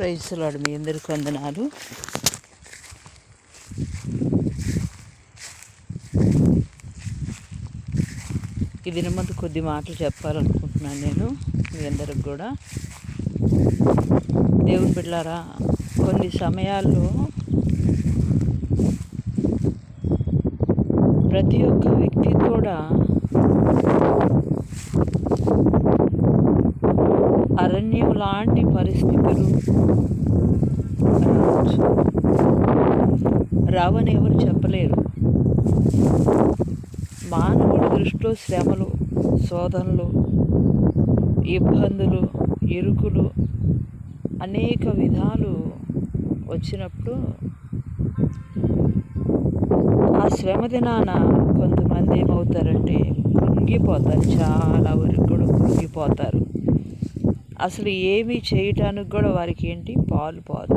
ప్రైజ్లాడు మీ అందరికి వందనాలు. ఈ దినమందు కొద్ది మాటలు చెప్పాలనుకుంటున్నాను నేను మీ అందరికి కూడా. దేవుని బిడ్డారా కొన్ని సమయాల్లో ప్రతి ఒక్క వ్యక్తి కూడా అరణ్యం లాంటి పరిస్థితులు. రావని ఎవరు చెప్పలేరు. మానవుడి దృష్టిలో శ్రమలు శోధనలు ఇబ్బందులు ఇరుకులు అనేక విధాలు వచ్చినప్పుడు ఆ శ్రమ దినాన కొంతమంది ఏమవుతారంటే కృంగిపోతారు. చాలా వరకు కూడా కృంగిపోతారు. అసలు ఏమీ చేయటానికి కూడా వారికి ఏంటి? పాలు పాలు.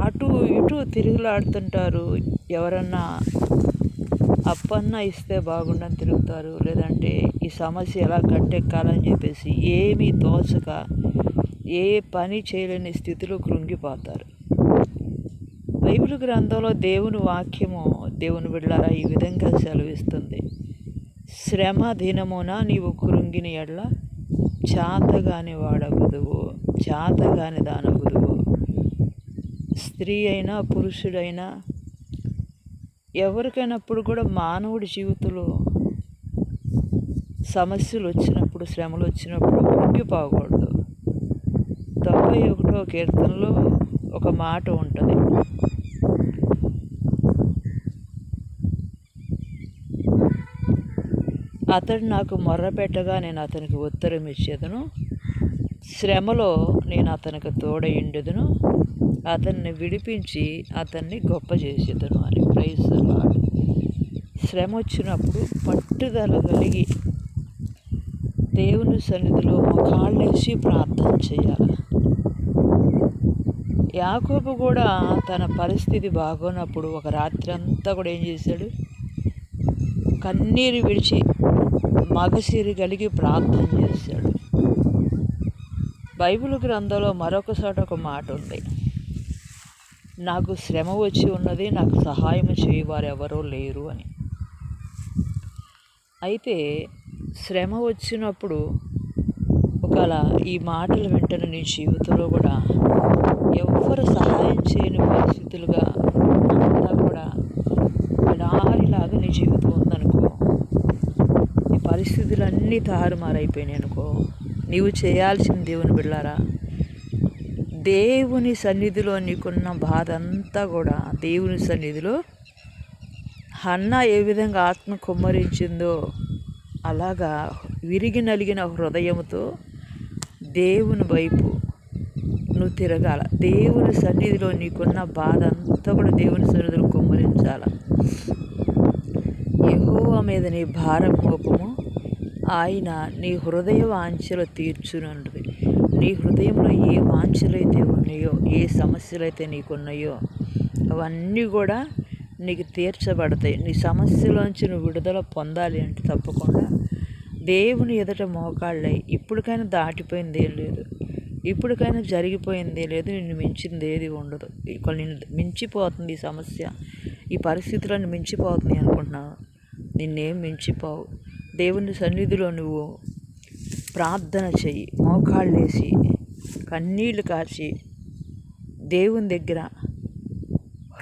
అటు ఇటు తిరుగులాడుతుంటారు. ఎవరన్నా అప్పన్న ఇస్తే బాగుండని తిరుగుతారు. లేదంటే ఈ సమస్య ఎలా కట్టెక్కాలని చెప్పేసి ఏమీ తోచక ఏ పని చేయలేని స్థితిలో కృంగిపోతారు. బైబిల్ గ్రంథంలో దేవుని వాక్యము దేవుని బిడ్డారా ఈ విధంగా సెలవిస్తుంది. శ్రమ దినమున నీవు కృంగిన ఎడ్ల చాతగాని వాడగుదువు చాతగాని దానగుదువు స్త్రీ అయినా పురుషుడైనా ఎవరికైనప్పుడు కూడా మానవుడి జీవితంలో సమస్యలు వచ్చినప్పుడు శ్రమలు వచ్చినప్పుడు కృంగిపోకూడదు తొంభై ఒకటో కీర్తనలో ఒక మాట ఉంటుంది. అతడు నాకు మొర్రపెట్టగా నేను అతనికి ఉత్తరం ఇచ్చేదను. శ్రమలో నేను అతనికి తోడయిండుదును. అతన్ని విడిపించి అతన్ని గొప్ప చేసేదను అని. ప్రైజ్ లాడ్ శ్రమ వచ్చినప్పుడు పట్టుదల కలిగి దేవుని సన్నిధిలో కాళ్ళేసి ప్రార్థన చేయాలి. యాకోబు కూడా తన పరిస్థితి బాగోనప్పుడు ఒక రాత్రి అంతా కూడా ఏం చేశాడు? కన్నీరు విడిచి మగసిరి కలిగి ప్రార్థన చేశాడు. బైబిల్ గ్రంథంలో మరొకసారి ఒక మాట ఉంది. నాకు శ్రమ వచ్చి ఉన్నది నాకు సహాయం చేయవారు ఎవరో లేరు అని. అయితే శ్రమ వచ్చినప్పుడు ఒకవేళ ఈ మాటలు వెంటనే నీ జీవితంలో కూడా ఎవ్వరు సహాయం చేయని పరిస్థితులుగా అంతా కూడా ఎడారిలాగా నీ జీవితం ఉందనుకో నీ పరిస్థితులన్నీ తారుమారైపోయినాయి అనుకో. నీవు చేయాల్సిన దేవుని బిళ్ళారా? దేవుని సన్నిధిలో నీకున్న బాధ అంతా కూడా దేవుని సన్నిధిలో అన్న ఏ విధంగా ఆత్మ కుమ్మరించిందో అలాగా విరిగి నలిగిన హృదయంతో దేవుని వైపు నువ్వు తిరగాల. దేవుని సన్నిధిలో నీకున్న బాధ అంతా కూడా దేవుని సన్నిధిలో కుమ్మరించాల. యెహోవా మీద నీ భారం మోపము. ఆయన నీ హృదయ వాంఛలు తీర్చునండి నీ హృదయంలో ఏ వాంఛలైతే ఉన్నాయో ఏ సమస్యలైతే నీకున్నాయో అవన్నీ కూడా నీకు తీర్చబడతాయి. నీ సమస్యలోంచి నువ్వు విడుదల పొందాలి అంటే తప్పకుండా దేవుని ఎదుట మోకాళ్ళై ఇప్పటికైనా దాటిపోయింది ఏం లేదు. ఇప్పటికైనా జరిగిపోయింది లేదు. నిన్ను మించింది ఏది ఉండదు. ఇక్కడ నిన్ను మించిపోతుంది ఈ సమస్య. ఈ పరిస్థితులను మించిపోతుంది అనుకుంటున్నావు నిన్నేం మించిపోవు. దేవుని సన్నిధిలో నువ్వు ప్రార్థన చెయ్యి. మోకాళ్ళేసి కన్నీళ్ళు కార్చి దేవుని దగ్గర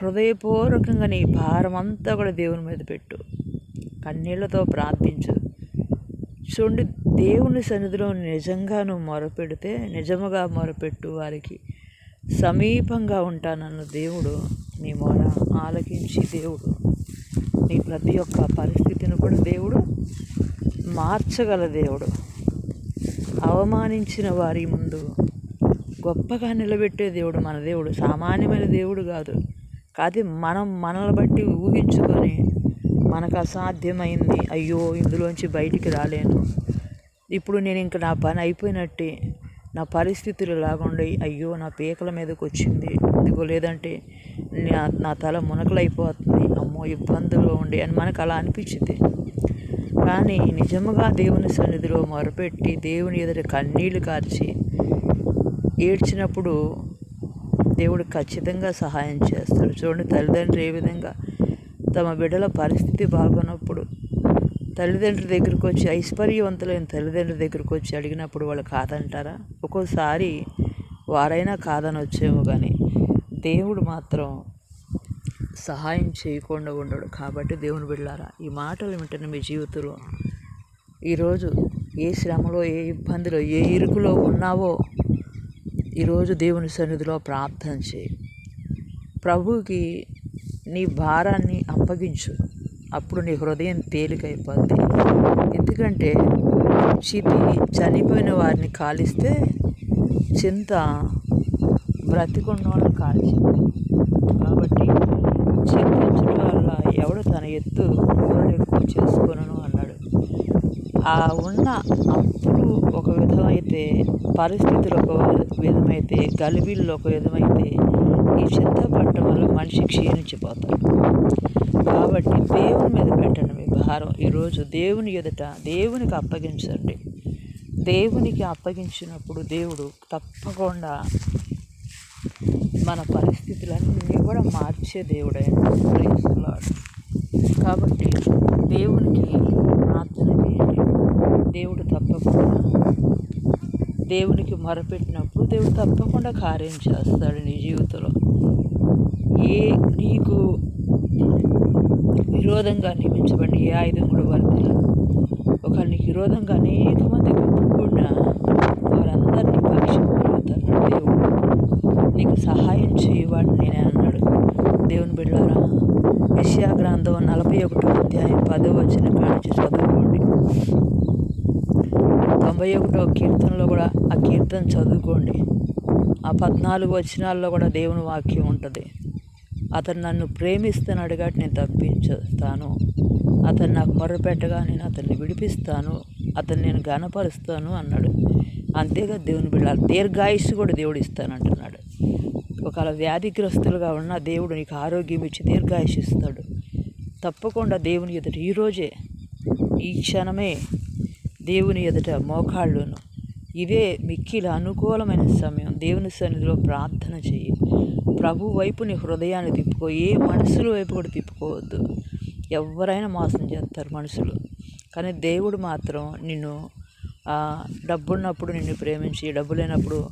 హృదయపూర్వకంగా నీ భారం అంతా కూడా దేవుని మీద పెట్టు. కన్నీళ్ళతో ప్రార్థించు. చూడండి దేవుని సన్నిధిలో నిజంగా నువ్వు మొరపెడితే నిజముగా మొరపెట్టు వారికి. సమీపంగా ఉంటానన్న దేవుడు నీ మొర. ఆలకించి దేవుడు. నీ ప్రతి ఒక్క పరిస్థితిని కూడా దేవుడు మార్చగల దేవుడు. అవమానించిన వారి ముందు గొప్పగా నిలబెట్టే దేవుడు మన దేవుడు. సామాన్యమైన దేవుడు కాదు. కాదు మనం మనల్ని బట్టి ఊహించుకొని మనకు అసాధ్యమైంది అయ్యో ఇందులోంచి బయటికి రాలేను. ఇప్పుడు నేను ఇంక నా పని అయిపోయినట్టే నా పరిస్థితులు లాగుండి అయ్యో నా పీకల మీదకి వచ్చింది ఇదిగో లేదంటే నా నా తల మునకలైపోతుంది అమ్మో ఇబ్బందుల్లో ఉండి అని మనకు అలా అనిపించింది. కానీ నిజముగా దేవుని సన్నిధిలో మొరపెట్టి దేవుని ఎదుట కన్నీళ్ళు కార్చి ఏడ్చినప్పుడు దేవుడు ఖచ్చితంగా సహాయం చేస్తాడు. చూడండి తల్లిదండ్రులు ఏ విధంగా తమ బిడ్డల పరిస్థితి బాగున్నప్పుడు తల్లిదండ్రుల దగ్గరికి వచ్చి ఐశ్వర్యవంతులైన తల్లిదండ్రుల దగ్గరికి వచ్చి అడిగినప్పుడు వాళ్ళు కాదంటారా? ఒక్కోసారి వారైనా కాదని వచ్చేమో కానీ దేవుడు మాత్రం సహాయం చేయకుండా ఉండడు. కాబట్టి దేవుని బిడ్డారా ఈ మాటలు వింటున్న మీ జీవితంలో ఈరోజు ఏ శ్రమలో ఏ ఇబ్బందిలో ఏ ఇరుకులో ఉన్నావో ఈరోజు దేవుని సన్నిధిలో ప్రార్థన చేయి. ప్రభుకి నీ భారాన్ని అప్పగించు. అప్పుడు నీ హృదయం తేలికైపోద్ది. ఎందుకంటే చితి చనిపోయిన వారిని కాలిస్తే చింత బ్రతికున్న వాళ్ళని కాల్చింది. కాబట్టి ఎవడు తన ఎత్తు ఎక్కువ చేసుకొనను అన్నాడు. ఆ ఉన్న అప్పుడు ఒక విధమైతే పరిస్థితులు ఒక విధమైతే గలిబిళ్ళు ఒక విధమైతే ఈ చింత పట్టడం వల్ల మనిషి క్షీణించిపోతాడు. కాబట్టి దేవుని మీద పెట్టండి మీ భారం. ఈరోజు దేవుని ఎదుట దేవునికి అప్పగించండి. దేవునికి అప్పగించినప్పుడు దేవుడు తప్పకుండా మన పరిస్థితులన్నీ కూడా మార్చే దేవుడే ప్రేస్తున్నాడు కాబట్టి దేవునికి ప్రార్థన చేయండి. దేవుడు తప్పకుండా దేవునికి మొరపెట్టినప్పుడు దేవుడు తప్పకుండా కార్యం చేస్తాడు నీ జీవితంలో. ఏ నీకు విరోధంగా నియమించబడి ఏ ఆయుధం కూడా వర్తిల్లదు ఒకవేళ నీకు విరోధంగా అనేక మంది గుంపుకుండా వారందరినీ పరీక్షించగలుగుతారు దేవుడు నీకు సహాయం చేయవాడు నేనే అన్నాడు. దేవుని బిడ్డారా యషియా గ్రంథం నలభై ఒకటో అధ్యాయం పదో వచ్చిన కానించి చదువుకోండి. తొంభై ఒకటో కీర్తనలో కూడా ఆ కీర్తన చదువుకోండి. ఆ పద్నాలుగు వచనాల్లో కూడా దేవుని వాక్యం ఉంటుంది. అతను నన్ను ప్రేమిస్తున్నాడు కాబట్టి నేను తప్పించేస్తాను అతను నాకు మొరపెట్టగా నేను అతన్ని విడిపిస్తాను అతన్ని నేను గనపరుస్తాను అన్నాడు. అంతేగా దేవుని బిడ్డ దీర్ఘాయుష్ కూడా దేవుడు ఇస్తానంటున్నాడు. ఒకవేళ వ్యాధిగ్రస్తులుగా ఉన్న దేవుడు నీకు ఆరోగ్యం ఇచ్చి దీర్ఘాయుషిస్తాడు. తప్పకుండా దేవుని ఎదుట ఈరోజే ఈ క్షణమే దేవుని ఎదుట మోకాళ్ళును. ఇదే మిక్కిల అనుకూలమైన సమయం. దేవుని సన్నిధిలో ప్రార్థన చెయ్యి. ప్రభు వైపు నీ హృదయాన్ని తిప్పుకో. ఏ మనుషుల వైపు కూడా తిప్పుకోవద్దు. ఎవరైనా మోసం చేస్తారు మనుషులు. కానీ దేవుడు మాత్రం నిన్ను ఆ, డబ్బున్నప్పుడు నిన్ను ప్రేమించి డబ్బు లేనప్పుడు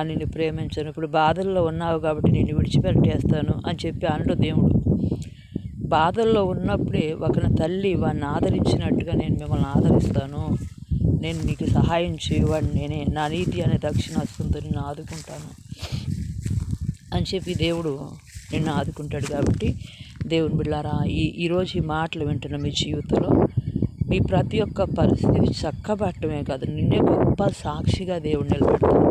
నిన్ను ప్రేమించను. ఇప్పుడు బాధల్లో ఉన్నావు కాబట్టి నిన్ను విడిచిపెట్టేస్తాను అని చెప్పి అనడు దేవుడు. బాధల్లో ఉన్నప్పుడే ఒకని తల్లి వాడిని ఆదరించినట్టుగా నేను మిమ్మల్ని ఆదరిస్తాను. నేను నీకు సహాయం చేయవాడిని. నేనే నా నీతి అనే దక్షిణాస్తంతో నిన్ను ఆదుకుంటాను అని చెప్పి దేవుడు నిన్ను ఆదుకుంటాడు కాబట్టి దేవుని బిళ్ళారా ఈ ఈరోజు ఈ మాటలు వింటున్న మీ జీవితంలో మీ ప్రతి ఒక్క పరిస్థితి చక్కబట్టమే కాదు. నిన్నే గొప్ప సాక్షిగా దేవుడు నిలబెడతాడు.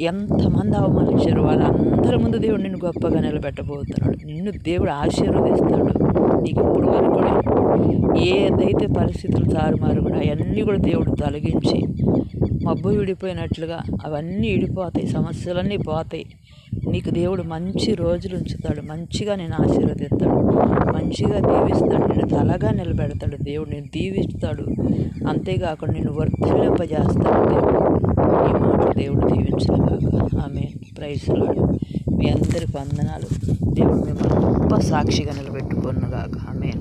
ఎంతమంది అవమానించారు వాళ్ళందరి ముందు దేవుడు నిన్ను గొప్పగా నిలబెట్టబోతున్నాడు. నిన్ను దేవుడు ఆశీర్వదిస్తాడు. నీకు ఇప్పుడు వరకు కూడా ఏదైతే పరిస్థితులు తారుమారు కూడా అవన్నీ కూడా దేవుడు తొలగించి మబ్బు విడిపోయినట్లుగా అవన్నీ విడిపోతాయి సమస్యలన్నీ పోతాయి. నీకు దేవుడు మంచి రోజులు ఉంచుతాడు. మంచిగా నేను ఆశీర్వదిస్తాడు. మంచిగా దీవిస్తాడు. నేను తలగా నిలబెడతాడు దేవుడు. నేను దీవిస్తాడు. అంతేకాకుండా నేను వర్ధిల్లింపజేస్తాడు దేవుడు. ఈ మాటలు దేవుడు దీవించలేక ఆమె ప్రైజ్లాడు. మీ అందరికి వందనాలు. దేవుడు మిమ్మల్ని గొప్ప సాక్షిగా నిలబెట్టుకున్నగాక ఆమె